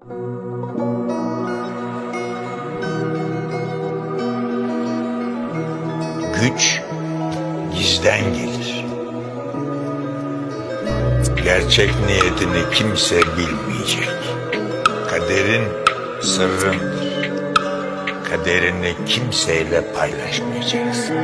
Güç gizden gelir. Gerçek niyetini kimse bilmeyecek. Kaderin sırrındır. Kaderini kimseyle paylaşmayacaksın.